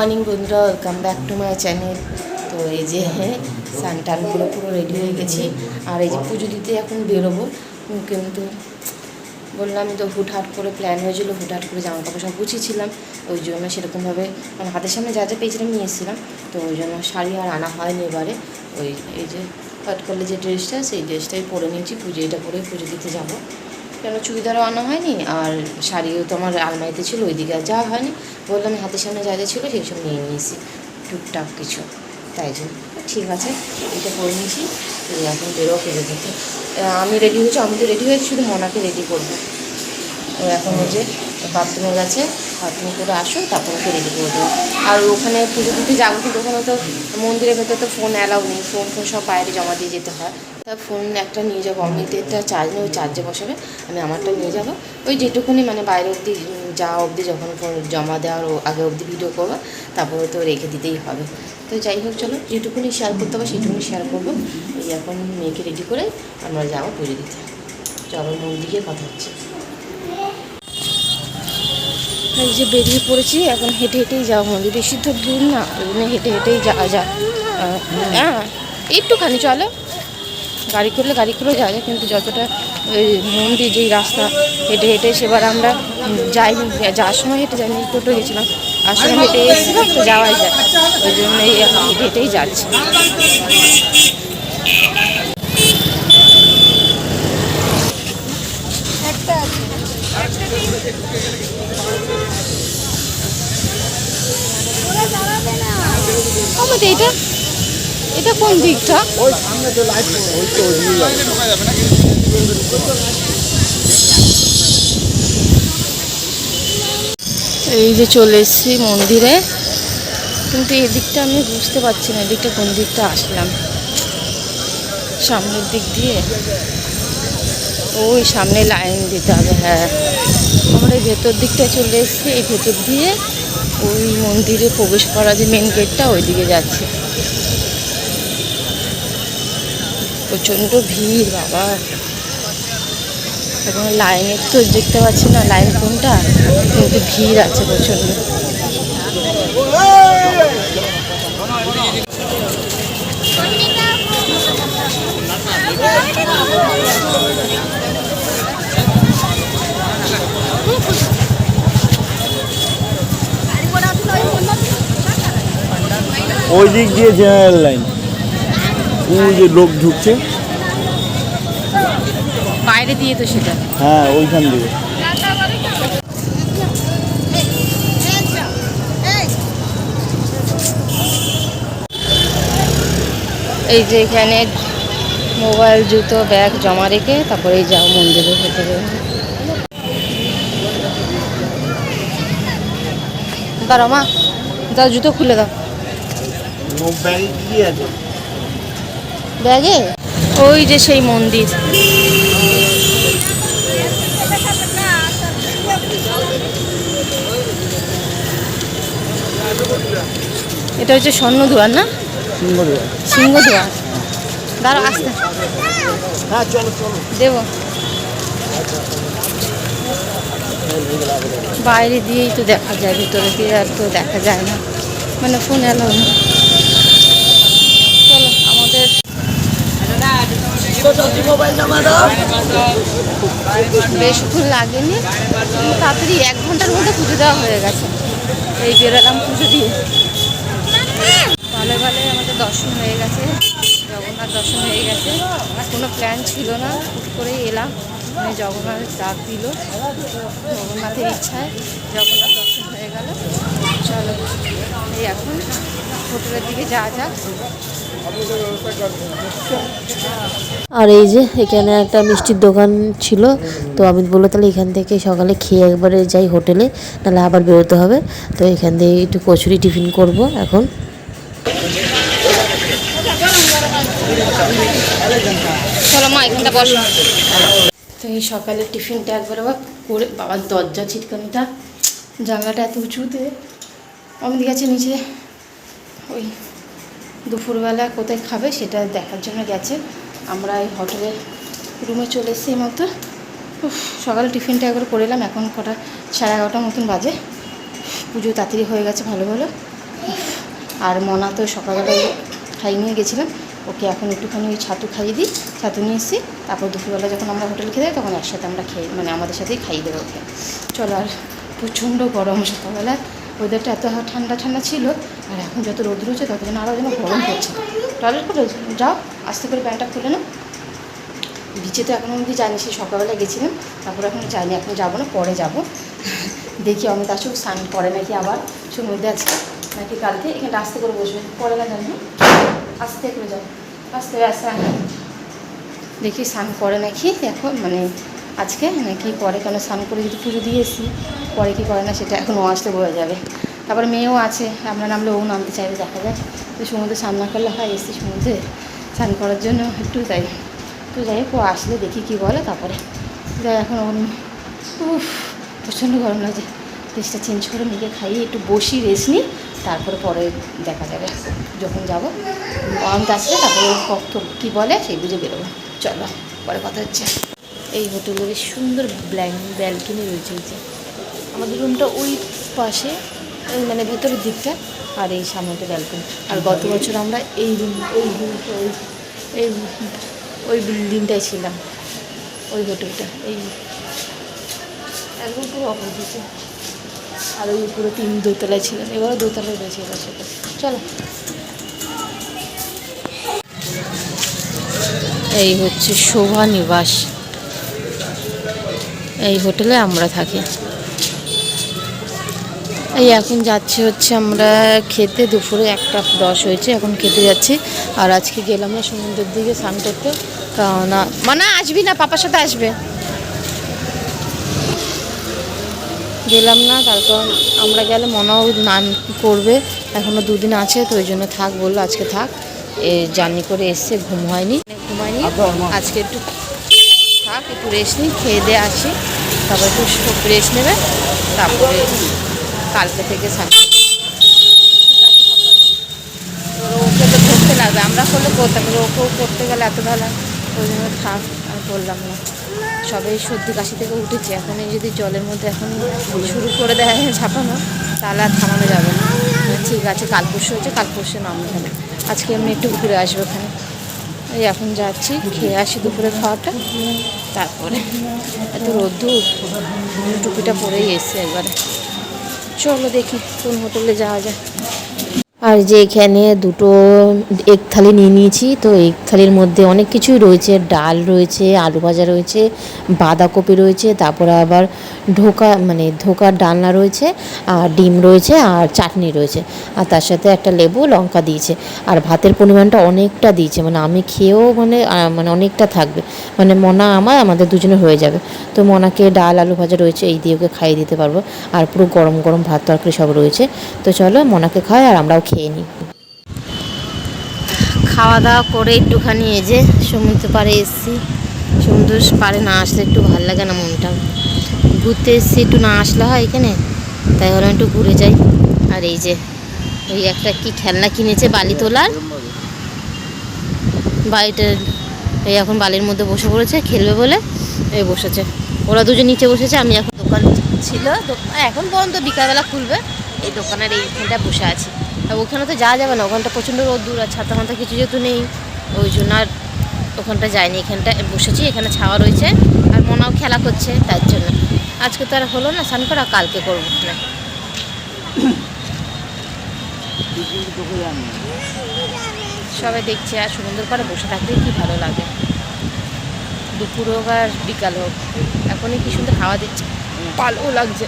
Morning বন্ধুরা welcome back to my channel তো এই যে হ্যাঁ সানটানগুলো পুরো রেডি হয়ে গেছি। আর এই যে পুজো দিতে এখন বেরোবো। কিন্তু বললাম তো, হুটহাট করে প্ল্যান হয়েছিল, হুটহাট করে জামা কাপড় সব গুছিয়েছিলাম। ওই জন্য সেরকমভাবে মানে হাতের সামনে যা যা পেয়েছিলাম নিয়ে এসেছিলাম। তো ওই জন্য শাড়ি আর আনা হয়নি এবারে। ওই, এই যে কাট করলে যে ড্রেসটা সেই ড্রেসটাই পরে নিয়েছি। পুজো, এটা পরে পুজো দিতে যাব। কেন চুড়িদারও আনা হয়নি? আর শাড়িও তো আমার আলমারিতে ছিল, ওইদিকে আর যাওয়া হয়নি। বললাম হাতের সামনে যা যা ছিল, সেই সব নিয়ে নিয়েছি। টুকটাক কিছু। তাই জন্য। ঠিক আছে, এটা করে নিয়েছি। এখন বেরোও ফেলে দিতে আমি রেডি হয়েছি, আমি তো রেডি হয়েছি শুধু মনাকে রেডি করব। ও এখন ওই যে বাথরুমে গেছে বাথরুম করে আসো, তারপর ওকে রেডি করে দেবো। আর ওখানে পুজো দিতে যাব কিন্তু ওখানে তো মন্দিরের ভেতর তো ফোন অ্যালাউ নেই ফোন ফোন সব বাইরে জমা দিয়ে যেতে হয়। তা ফোন একটা নিয়ে যাব অমিতেরটা চার্জ নেই ওই চার্জে বসাবে, আমি আমারটা নিয়ে যাব। ওই যেটুকুনি মানে বাইরে অবধি যাওয়া অবধি যখন ফোন জমা দেওয়ার আগে অবধি ভিডিও করব, তারপরে তো রেখে দিতেই হবে। তো যাই হোক, চলো, যেটুকুনি শেয়ার করতে হবে সেটুকুনি শেয়ার করব। এই এখন মেয়েকে রেডি করে আমরা যাব পুজো দিতে। চলো, মন্দিরে কথা হচ্ছে। এই যে বেরিয়ে পড়েছি, এখন হেঁটে হেঁটেই যাওয়া মন্দির বেশি তো দূর না ওই জন্য হেঁটে হেঁটেই যাওয়া যায় হ্যাঁ একটুখানি চলো। গাড়ি করলে গাড়ি করেও যাওয়া যায়, কিন্তু যতটা ওই মন্দির যেই রাস্তা হেঁটে হেঁটে, সেবার আমরা যাইনি যাওয়ার সময় হেঁটে যাইনি টোটো গেছিলাম। আর সময় হেঁটে এসেছিলাম, তো যাওয়াই যায় ওই জন্য হেঁটে হেঁটেই যাচ্ছি। আমাদের এটা এটা কোন দিকটা? এই যে চলে এসেছি মন্দিরে। কিন্তু এদিকটা আমি বুঝতে পারছি না এদিকটা কোন দিকটা আসলাম। সামনের দিক দিয়ে? ওই সামনে লাইন দিতে হবে হ্যাঁ। আমরা ভেতর দিকটায় চলে এসেছি, এই ভেতর দিয়ে ওই মন্দিরে প্রবেশ করা যে মেন গেটটা ওইদিকে যাচ্ছে। প্রচণ্ড ভিড়, বাবা। এখন লাইনের তো দেখতে পাচ্ছি না লাইন কোনটা? কিন্তু ভিড় আছে প্রচণ্ড। ওই দিক দিয়ে জেনারেল লাইন। ওই যে লোক ঢুকছে। বাইরে দিয়ে তো সেটা। হ্যাঁ ওইখান দিয়ে। এই যে এখানে মোবাইল জুতো ব্যাগ জমা রেখে তারপরে এই যাও মন্দিরের ভেতরে। দাঁড়াও মা দাও জুতো খুলে দাও। ব্যাগে ওই যে সেই মন্দির। এটা হচ্ছে স্বর্ণদুয়ার না? সিংহদুয়ার সিংহদুয়ার। দাঁড়াও আসতে। হ্যাঁ চলো চলো। দেবো। বাইরে দিয়েই তো দেখা যায় ভিতরে দিয়ে আর তো দেখা যায় না। মানে ফোন এলো না চলো আমাদের বেশক্ষণ লাগেনি। তাড়াতাড়ি এক ঘণ্টার মধ্যে পুজো দেওয়া হয়ে গেছে। এই বেরোলাম পুজো দিয়ে। ভালো ভালো আমাদের দর্শন হয়ে গেছে। জগন্নাথ দর্শন হয়ে গেছে। কোনো প্ল্যান ছিল না। হুট করেই এলাম। মানে জগন্নাথ ডাক দিল। জগন্নাথের ইচ্ছায় জগন্নাথ দর্শন হয়ে গেল। চলো, এই এখন হোটেলের দিকে যাওয়া যাক। আর এই যে, এখানে একটা মিষ্টির দোকান ছিল। তো আমি বলল তাহলে এখান থেকে সকালে খেয়ে একবারে যাই হোটেলে, নাহলে আবার বেরোতে হবে। তো এখান থেকে একটু কচুরি টিফিন করব এখন। তো এই সকালের টিফিনটা একবার আবার করে, বাবার দরজা ছিটকানিটা, জানলাটা এত উঁচুতে আমাদের গেছে নিচে, ওই দুপুরবেলা কোথায় খাবে সেটা দেখার জন্য গেছে। আমরা এই হোটেলের রুমে চলে এসেছি মতো সকালে টিফিনটা একবার করে এলাম, এখন কটা, সাড়ে এগারোটার মতন বাজে। পুজো তাড়াতাড়ি হয়ে গেছে ভালো ভালো। আর মনা তো সকালবেলায় খাই নিয়ে গেছিলাম ওকে এখন একটুখানি ওই ছাতু খাইয়ে দিই, ছাতু নিয়ে এসেছি। তারপর দুপুরবেলা যখন আমরা হোটেল খেয়ে যাই তখন একসাথে আমরা খেয়ে মানে আমাদের সাথেই খাইয়ে দেবো ওকে। চলো আর প্রচণ্ড গরম সকালবেলা ওয়েদারটা এত ঠান্ডা ঠান্ডা ছিল। আর, এখন যত রোদ রয়েছে তত যেন আরও যেন গরম পড়ছে টয়লেট করে যাও, আস্তে করে প্যান্টটা খুলে না বিচে তো এখনও অবধি যাইনি, সেই সকালবেলা গেছিলাম। তারপর এখন যাইনি, এখন যাব না, পরে যাব। দেখি অমিত আসুক, স্নান করে নাকি আবার সমুদ্রে আছে। নাকি কালকে এখানে আস্তে করে বসবে। পরে না জানি। আস্তে করে যাও, আস্তে আস্তে দেখি স্নান করে নাকি এখন মানে আজকে, নাকি পরে কেন স্নান করে যদি পুজো দিয়েছি পরে কি করে না সেটা এখন ও আসতে বোঝা যাবে। তারপর মেয়েও আছে, আমরা নামলে ও নামতে চাইবে, দেখা যায় তো সমুদ্রে স্নান না করলে হয় এসি সমুদ্রে স্নান করার জন্য, একটু যাই তো যাই ও আসলে দেখি কি বলে তারপরে। যাই এখন ওর উফ, প্রচণ্ড গরম লাগছে। ড্রেসটা চেঞ্জ করে মেয়েকে খাইয়ে একটু বসি, রেস্ট নিই, তারপরে পরে দেখা যাবে যখন যাব। আমি আসলে তারপরে কত কী বলে সেই বুঝে বেরোবো। চলো, পরে কথা হচ্ছে। এই হোটেলে বেশ সুন্দর ব্ল্যাং ব্যালকনি রয়েছে আমাদের রুমটা ওই পাশে। মানে ভিতরের দিকটা আর এই সামনেটা ব্যালকনি আর গত বছর আমরা এই রুম ওই এই ওই বিল্ডিংটায় ছিলাম। ওই হোটেলটা এই। একদম পুরো অপোজিটে আর ওই পুরো তিন দোতলায় ছিলাম। এবারও দোতলায় রয়েছে এবার সেটা। চলো। এই হচ্ছে শোভা নিবাস। এই হোটেলে আমরা থাকি। এই এখন যাচ্ছি হচ্ছে আমরা খেতে দুপুরে একটা দশ হয়েছে এখন খেতে যাচ্ছি। আর আজকে গেলাম না সমুদ্রের দিকে স্নান করতে কারণ মানে আসবি না পাপার সাথে আসবে। গেলাম না তারপর আমরা গেলে মনেও নান করবে এখনও দুদিন আছে তো ওই জন্য থাক বলল আজকে থাক। এ জার্নি করে এসছে ঘুম হয়নি। ঘুম হয়নি আজকে একটু থাক একটু রেস্ট নিই খেয়ে দিয়ে আসি। তারপর একটু রেস্ট নেবে তারপরে কালকে থেকে করবে। ওকে তো করতে লাগবে। আমরা করলে করতাম ওকেও করতে গেলে এত ভালো ওই জন্য থাক, আর করলাম না। সবাই সর্দি কাশি থেকে উঠেছে। এখন এই যদি জলের মধ্যে এখন শুরু করে দেয় ঝাঁপানো, তাহলে আর থামানো যাবে না। ঠিক আছে, কাল পরশু হয়েছে কাল পরশু নামবে এখানে আজকে আমি একটু ঘুরে আসব ওখানে। এই এখন যাচ্ছি, খেয়ে আসি দুপুরে খাওয়াটা। তারপরে। এত রোদ্দুর। টুপিটা পরেই এসছে একবারে। চলো দেখি কোন হোটেলে যাওয়া যায়। আর যে এখানে দুটো এক থালি নিয়ে নিয়েছি, তো এক থালির মধ্যে অনেক কিছুই রয়েছে। ডাল রয়েছে, আলু ভাজা রয়েছে, বাঁধাকপি রয়েছে, তারপরে আবার ঢোকা মানে ধোকার ডালনা রয়েছে, আর ডিম রয়েছে, আর চাটনি রয়েছে। আর তার সাথে একটা লেবু, লঙ্কা দিয়েছে। আর ভাতের পরিমাণটা অনেকটা দিয়েছে মানে আমি খেয়েও মানে মানে অনেকটা থাকবে। মানে মনা আমার, আমাদের দুজনে হয়ে যাবে। তো মনাকে ডাল, আলু ভাজা রয়েছে, এই দিয়ে ওকে খাইয়ে দিতে পারব। আর পুরো গরম গরম ভাত তরকারি সব রয়েছে। তো চলো মনাকে খাই, আর আমরাও খেয়ে নিই খাওয়া দাওয়া করে একটুখানি এই যে সমুদ্র পাড়ে এসেছি। সমুদ্র পাড়ে না আসলে একটু ভালো লাগে না মনটা। ঘুরতে এসেছি, একটু না আসলে হয় এখানে। তাই ভাবলাম একটু ঘুরে যাই। আর এই যে ওই একটা কি খেলনা কিনেছে বালি তোলার? বাড়িতে এই এখন বালির মধ্যে বসে পড়েছে, খেলবে বলে এই বসেছে। ওরা দুজন নিচে বসেছে, আমি এখন দোকান ছিল। এখন পর্যন্ত বিকালবেলা খুলবে। এই দোকানের এইখানটায় বসে আছি। ওখানে তো যাওয়া যাবে না, ওখানটা প্রচণ্ড রোদ দূর আর ছাতা মাথা কিছু যেহেতু নেই, ওই জন্য আর ওখানটা যায়নি এখানটায় বসেছি, এখানে ছাওয়া রয়েছে আর মনাও খেলা করছে তার জন্য। আজকে তো আর হলো না, স্নান করা, কালকে করব না সবাই দেখছে আর সমুদ্র পাড়ে বসে থাকলেই কি ভালো লাগে। দুপুর হোক আর বিকাল হোক, এখনই কি সুন্দর হাওয়া দিচ্ছে ভালো লাগছে।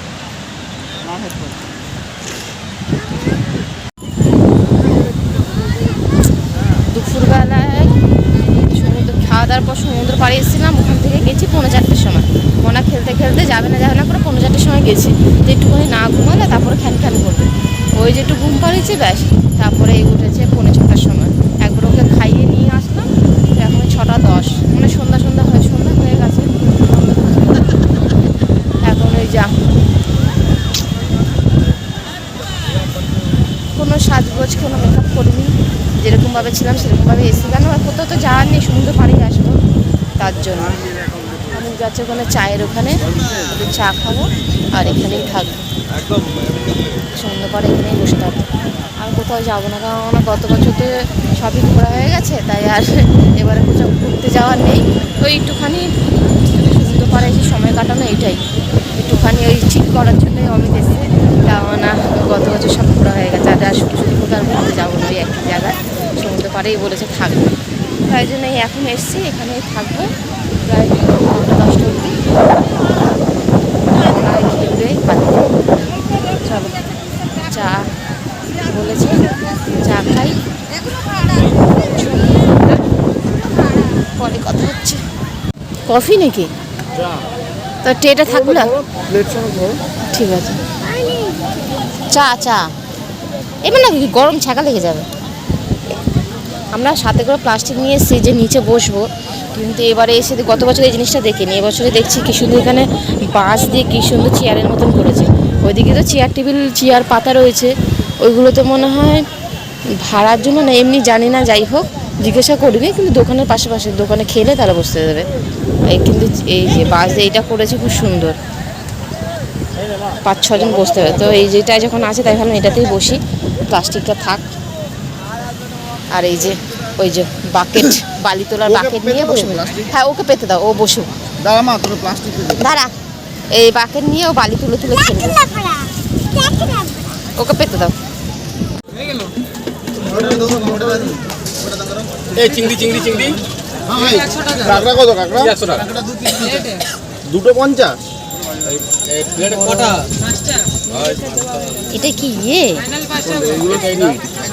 দাওয়ার পর সমুদ্র পাড়ে এসেছিলাম, ওখান থেকে গেছি পৌনে চারটের সময়। মোনা খেলতে খেলতে যাবে না যাবে না করে পনেরো চারটের সময় গেছি। তো একটুখানি না ঘুমালে তারপরে খ্যান খ্যান করবে। ওই যে একটু ঘুম পাড়িয়েছি, ব্যাস। তারপরে উঠেছে পৌনে চারটার সময় একবার ওকে খাইয়ে নিয়ে আসলাম তো এখন ছটা দশ মানে সন্ধ্যা সন্ধ্যা হয়ে সন্ধ্যা হয়ে গেছে এখন ওই যা কোনো সাজগোজ কোনো মেকআপ করিনি যেরকমভাবে ছিলাম, সেরকমভাবে এসে কেন কোথাও তো যাওয়ার নেই, সমুদ্র পাড়েই আসব, তার জন্য। আমি যাচ্ছি ওখানে চায়ের ওখানে চা খাব আর এখানেই থাকব। সমুদ্র পাড়ে এখানেই বসে থাকব। আর কোথাও যাব না, কারণ আমার গত বছর তো সবই ঘোরা হয়ে গেছে, তাই আর এবারে কোথাও ঘুরতে যাওয়ার নেই। ওই একটুখানি সমুদ্র পাড়ে এসে সময় কাটানো, এটাই। একটুখানি ওই চিল করার জন্যই অমিত এসছে। কেননা গত বছর সব ঘোরা হয়ে গেছে, আর শুধু কোথাও ঘুরতে যাব না, ওই একই জায়গায়। পাড়েই বলেছে থাকবে। তাই জন্য এখন এসছি এখানেই থাকব। প্রায় নটা দশটা অবধি। খেলবে চলো চা বলেছে চা খাই। পরে কথা হচ্ছে। কফি নাকি? তো ট্রেটা প্লেট সহ ধরো ঠিক আছে। চা চা। এবার না কি গরম ছাকা লেগে যাবে। আমরা সাথে করে প্লাস্টিক নিয়ে এসেছি, যে নিচে বসবো। কিন্তু এবারে এসে গত বছর এই জিনিসটা দেখিনি, এবছরে দেখছি কি সুন্দর এখানে বাঁশ দিয়ে কি সুন্দর চেয়ারের মতন করেছে। ওইদিকে তো চেয়ার টেবিল, চেয়ার পাতা রয়েছে। ওইগুলো তো মনে হয় ভাড়ার জন্য না, এমনি জানি না, যাই হোক, জিজ্ঞাসা করিনি কিন্তু দোকানের পাশাপাশি, দোকানে খেলে তারা বসতে দেবে। এই কিন্তু এই যে বাঁশ দিয়ে এইটা করেছে, খুব সুন্দর। পাঁচ ছজন বসতে হবে তো এই যেটা যখন আছে, তাই ভাবলাম এটাতেই বসি, প্লাস্টিকটা থাক। আর এই যে ওই যে বাকেট বালি তোলার বাকেট নিয়ে বসে হ্যাঁ ওকে পেতে দাও ও বসুক দাঁড়া মা তোর প্লাস্টিক দাঁড়া এই বাকেট নিয়ে ও বালি তুলে তুলে খেলবে। ওকে পেতে দাও। এই চিংড়ি চিংড়ি চিংড়ি। কাঁকড়া কত কাঁকড়া? একশো টাকা। দুটো পঞ্চাশ? এটা কি ইয়ে?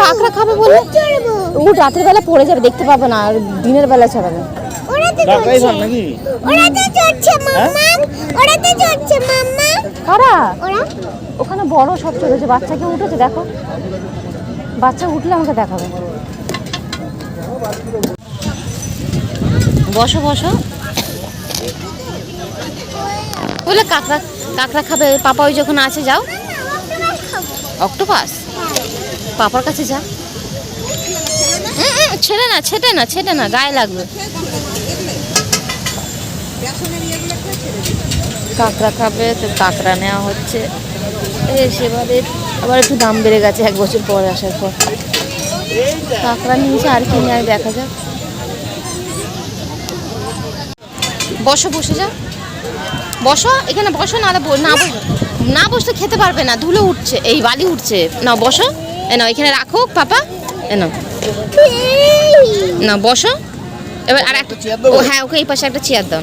কাঁকড়া খাবে বলে? ও রাতের বেলা পড়ে যাবে দেখতে পাবে না আর দিনের বেলা ছাড়াবে কারা? ওখানে বড় সব চলেছে বাচ্চা কেউ উঠেছে দেখো। বাচ্চা উঠলে আমাকে দেখাবে। বসো বসো। বলে কাঁকড়া কাঁকড়া খাবে পাপা ওই যখন আছে যাও। অক্টোপাস? পাপার কাছে যা। উম, উম, ছেড়ে না ছেটে না ছেটে না গায়ে লাগবে। কাঁকড়া খাবে তো কাঁকড়া নেওয়া হচ্ছে। সেবারে আবার একটু দাম বেড়ে গেছে এক বছর পর আসার পর। কাঁকড়া নিয়েছে আর কি নেয় দেখা যাক। বসো বসে যা। বসো এখানে বসো না না বসো। না বসলে খেতে পারবে না ধুলো উঠছে এই বালি উঠছে। না বসো। এ নাও এখানে রাখো পাপা। এ নাও। না বসো। এবার আর একটা ও হ্যাঁ ওকে এই পাশে একটা চেয়ার দাও।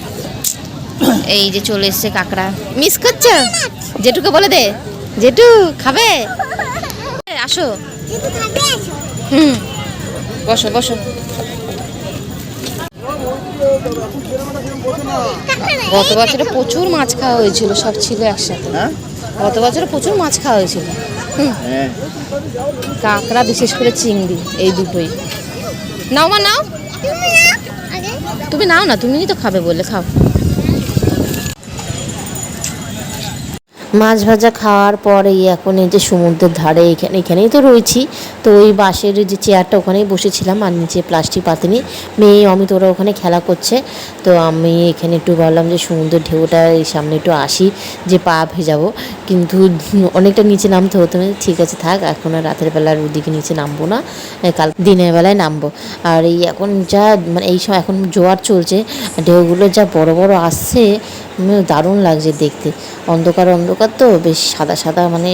এই যে চলে এসছে কাকড়া। মিস করছ? জেঠুকে বলে দে। জেঠু খাবে? আসো। হুম। বসো বসো। গত বছরে প্রচুর মাছ খাওয়া হয়েছিল সব ছিল একসাথে। হ্যাঁ? গত বছরে প্রচুর মাছ খাওয়া হয়েছিল। হ্যাঁ। কাঁকড়া বিশেষ করে চিংড়ি এই দুটোই। নাও মা নাও। তুমি নাও না তুমি তো খাবে বলে খাও। মাছ ভাজা খাওয়ার পরেই এখন এই যে সমুদ্রের ধারে এখানে এখানেই তো রয়েছি। তো ওই বাঁশের যে চেয়ারটা ওখানেই বসেছিলাম আর নিচে প্লাস্টিক পাতিনি। মেয়ে অমিত ওরা ওখানে খেলা করছে। তো আমি এখানে একটু ভাবলাম যে সমুদ্রের ঢেউটা এই সামনে একটু আসি, যে পা ভেজাবো। কিন্তু অনেকটা নিচে নামতে হতো ঠিক আছে, থাক, এখন আর রাতের বেলার ওদিকে নিচে নামবো না। কাল দিনের বেলায় নামবো। আর এই এখন যা মানে এই সময় এখন জোয়ার চলছে, ঢেউগুলো যা বড় বড় আসছে দারুণ লাগছে দেখতে। অন্ধকার অন্ধকার তো বেশ সাদা সাদা মানে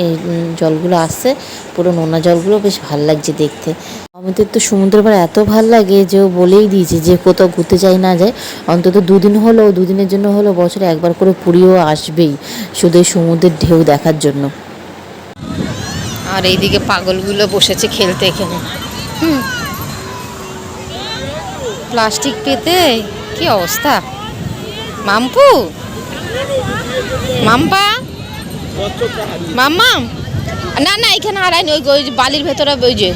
জলগুলো আসছে। পুরো নোনা জলগুলো বেশ ভালো লাগছে দেখতে। আমাদের তো সমুদ্রের পাড়ে এত ভালো লাগে যে ও বলেই দিয়েছে যে কোথাও ঘুরতে যাই না যায়। অন্তত দুদিন হলো, দুদিনের জন্য হলো বছরে একবার করে পুরীও আসবেই শুধু সমুদ্রের ঢেউ দেখার জন্য। আর এইদিকে পাগলগুলো বসেছে খেলতে এখানে। প্লাস্টিক পেতে? কি অবস্থা? মাম্পু? মাম্পা? মাম্মাম? না না এখানে হারায়নি ওই ওই বালির ভেতরে ওই যে।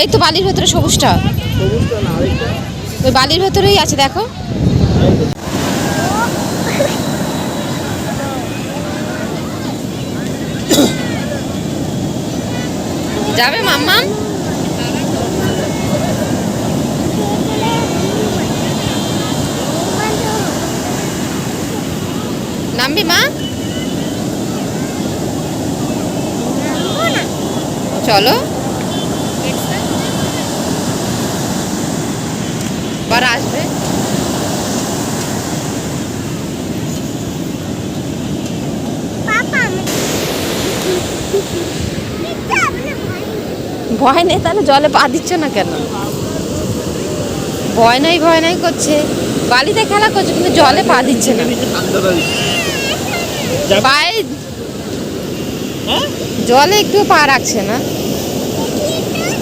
এই তো বালির ভেতরে সবুজটা। ওই বালির ভেতরেই আছে দেখো। যাবে মাম্মা? নামবি মা? চলো। আবার আসবে। ভয় নেই তাহলে জলে পা দিচ্ছ না কেন? ভয় নাই ভয় নাই করছে। বালিতে খেলা করছে কিন্তু জলে পা দিচ্ছে না। হ্যাঁ? জলে একটু পা রাখছে না।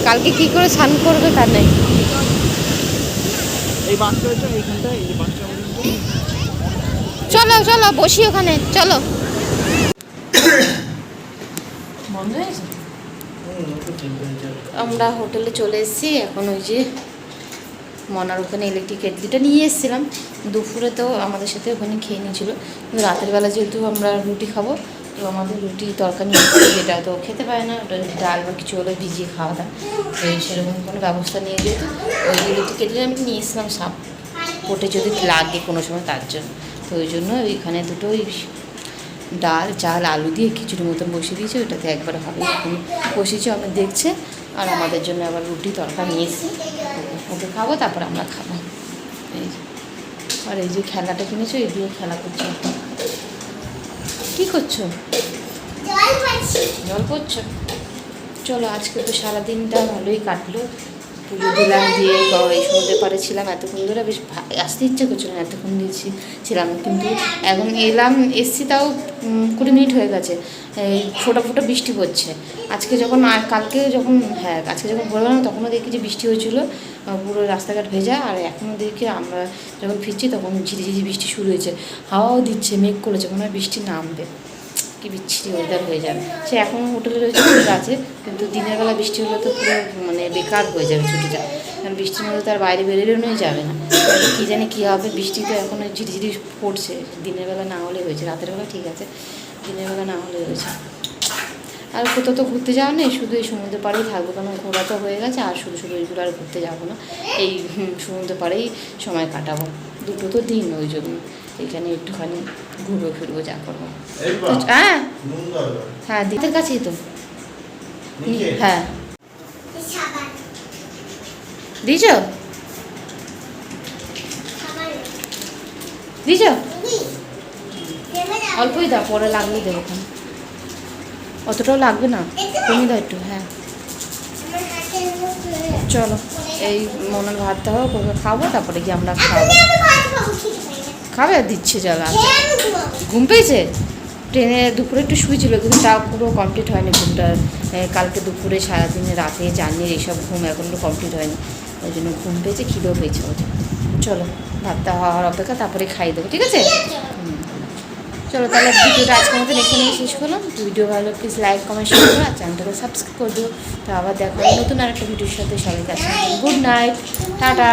কালকে কি করে স্নান করবে তার নেই। চলো চলো বসি ওখানে চলো। বন্ধ হয়েছে আমরা হোটেলে চলে এসেছি এখন ওই যে মনার ওখানে ইলেকট্রিক কেটলিটা নিয়ে এসেছিলাম। দুপুরে তো আমাদের সাথে ওখানে খেয়ে নিয়েছিল। কিন্তু রাতের বেলা যেহেতু আমরা রুটি খাব তো আমাদের রুটি তরকারি যেটা তো খেতে পায় না, ওটা ডাল বা কিছু হলে ভিজিয়ে খাওয়া দাওয়া। তো সেরকম কোনো ব্যবস্থা নিয়ে যেহেতু। ওই ইলেকট্রিক কেটলি আমি নিয়ে এসেছিলাম সাপ পোটে যদি লাগে কোনো সময় তার জন্য। তো ওই জন্য ওইখানে দুটো ওই ডাল, চাল, আলু দিয়ে খিচুড়ি মতন বসিয়ে দিয়েছে ওটাতে একবার হবে বসিয়েছে আমি দেখছে। আর আমাদের জন্য আবার রুটি তরকা নিয়ে এসেছি। ওকে খাব, তারপর আমরা খাব। এই। আর এই যে খেলাটা কিনেছো দিয়ে খেলা করছ। কী করছ? জল পড়ছো চলো আজকে তো সারাদিনটা ভালোই কাটলো। পুজো দিলাম, দিয়ে এই সন্ধ্যে পারে ছিলাম এতক্ষণ ধরে বেশ আসতে ইচ্ছে করছিল না, এতক্ষণ দিয়েছি ছিলাম কিন্তু এখন এলাম, এসছি তাও কুড়ি মিনিট হয়ে গেছে। ফোটা ফোটা বৃষ্টি পড়ছে আজকে যখন আর কালকে যখন হ্যাঁ আজকে যখন ভোরবেলা, তখনও দেখি যে বৃষ্টি হয়েছিল পুরো রাস্তাঘাট ভেজা, আর এখনও দেখি আমরা যখন ফিরছি, তখন ঝিরিঝিরি বৃষ্টি শুরু হয়েছে। হাওয়াও দিচ্ছে, মেঘ করেছে, মনে হয় বৃষ্টি নামবে। কি বিচ্ছিরি ওয়েদার হয়ে যাবে। সে এখন হোটেলে রয়েছে আছে, কিন্তু দিনের বেলা বৃষ্টি হলে তো পুরো মানে বেকার হয়ে যাবে ছুটিটা। কারণ বৃষ্টির মধ্যে তার বাইরে বেরোনোই যাবে না। কী জানি কী হবে, বৃষ্টি তো এখন ঝিরিঝিরি পড়ছে। দিনের বেলা না হলে হয়েছে, রাতের বেলা ঠিক আছে, দিনের বেলা না হলে হয়েছে। আর কোথাও তো ঘুরতে যাওয়া নেই, শুধু এই সমুদ্র পাড়েই থাকব, কারণ ঘোরা তো হয়ে গেছে, আর শুধু শুধু ওইগুলো আর ঘুরতে যাব না। এই সমুদ্র পাড়েই সময় কাটাবো। দুটো তো দিন ওই জন্য। এখানে একটুখানি ঘুরবো ফিরবো যা করব। হ্যাঁ? হ্যাঁ দিতের কাছেই তো। হ্যাঁ। দিয়েছ? দিয়েছ? অল্পই দাও পরে লাগলে দেবো ওখানে অতটাও লাগবে না? তুমি দাও একটু হ্যাঁ। চলো এই মনের ভাতটা হোক ওকে খাব তারপরে গিয়ে আমরা খাব। খাবে দিচ্ছে জল ঘুম পেয়েছে? ট্রেনে দুপুরে একটু শুয়েছিল কিন্তু তা পুরো কমপ্লিট হয়নি ঘুমটা। কালকে দুপুরে সারাদিনে রাতে জার্নির এইসব ঘুম এখনও কমপ্লিট হয়নি। ওই জন্য ঘুম পেয়েছে খিদেও পেয়েছে ওটা চলো ভাতটা হওয়ার অপেক্ষা তারপরে খাইয়ে দেবো ঠিক আছে? হুম। চলো তাহলে ভিডিওটা আজকের মতো এখানেই শেষ করলাম। ভিডিও ভালো প্লিজ লাইক কমেন্ট শেয়ার করো আর চ্যানেলটাকে সাবস্ক্রাইব করে দিও। তো আবার দেখো নতুন আরেকটা ভিডিওর সাথে। সবাই কাছে গুড নাইট টাটা